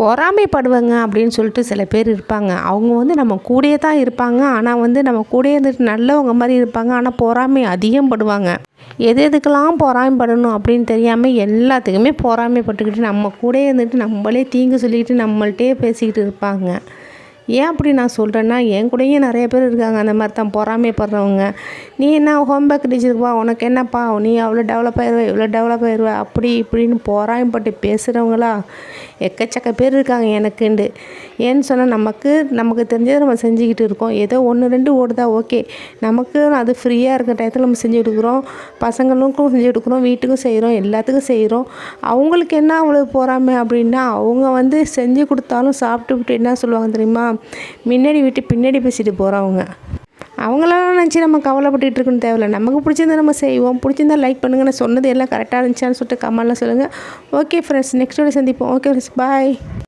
பொறாமைப்படுவங்க அப்படின்னு சொல்லிட்டு சில பேர் இருப்பாங்க. அவங்க வந்து நம்ம கூடயே தான் இருப்பாங்க. ஆனால் வந்து நம்ம கூடயே இருந்துட்டு நல்லவங்க மாதிரி இருப்பாங்க. ஆனால் பொறாமை அதிகம் படுவாங்க எது எதுக்கெல்லாம் பொறாமைப்படணும் அப்படின்னு தெரியாமல் எல்லாத்துக்குமே பொறாமைப்பட்டுக்கிட்டு நம்ம கூடயே இருந்துட்டு நம்மளே தீங்கு சொல்லிக்கிட்டு நம்மள்ட்டே பேசிக்கிட்டு இருப்பாங்க. ஏன் அப்படி நான் சொல்கிறேன்னா என் கூடயும் நிறைய பேர் இருக்காங்க. அந்த மாதிரி தான் பொறாமைப்படுறவங்க. நீ என்ன ஹோம்ஒர்க் டீச்சருக்குப்பா உனக்கு என்னப்பா? நீ அவ்வளோ டெவலப் ஆயிடுவ இவ்வளோ டெவலப் ஆயிடுவ அப்படி இப்படின்னு பொறாமைப்பட்டு பேசுகிறவங்களா எக்கச்சக்க பேர் இருக்காங்க எனக்குண்டு. ஏன்னு சொன்னால் நமக்கு நமக்கு தெரிஞ்சதை நம்ம செஞ்சுக்கிட்டு இருக்கோம். ஏதோ ஒன்று ரெண்டு ஓடுதா ஓகே. நமக்கு அது ஃப்ரீயாக இருக்க டயத்தில் நம்ம செஞ்சு கொடுக்குறோம் பசங்களுக்கும் செஞ்சு கொடுக்குறோம் வீட்டுக்கும் செய்கிறோம் எல்லாத்துக்கும் செய்கிறோம் அவங்களுக்கு என்ன அவ்வளோ பொறாமை அப்படின்னா அவங்க வந்து செஞ்சு கொடுத்தாலும் சாப்பிட்டுவிட்டு என்ன சொல்லுவாங்க தெரியுமா? முன்னாடி விட்டு பின்னாடி பேசிட்டு போகிறவங்க அவங்களெல்லாம் நினச்சி நம்ம கவலைப்பட்டுட்டு இருக்கணும் தேவையில்ல. நமக்கு பிடிச்சிருந்தா நம்ம செய்வோம். பிடிச்சிருந்தா லைக் பண்ணுங்கள் நான் சொன்னது எல்லாம் கரெக்டாக இருந்துச்சான்னு சொல்லிட்டு கமெண்ட்லாம் சொல்லுங்கள் ஓகே ஃப்ரெண்ட்ஸ் நெக்ஸ்ட் வீடியோ சந்திப்போம். Okay friends bye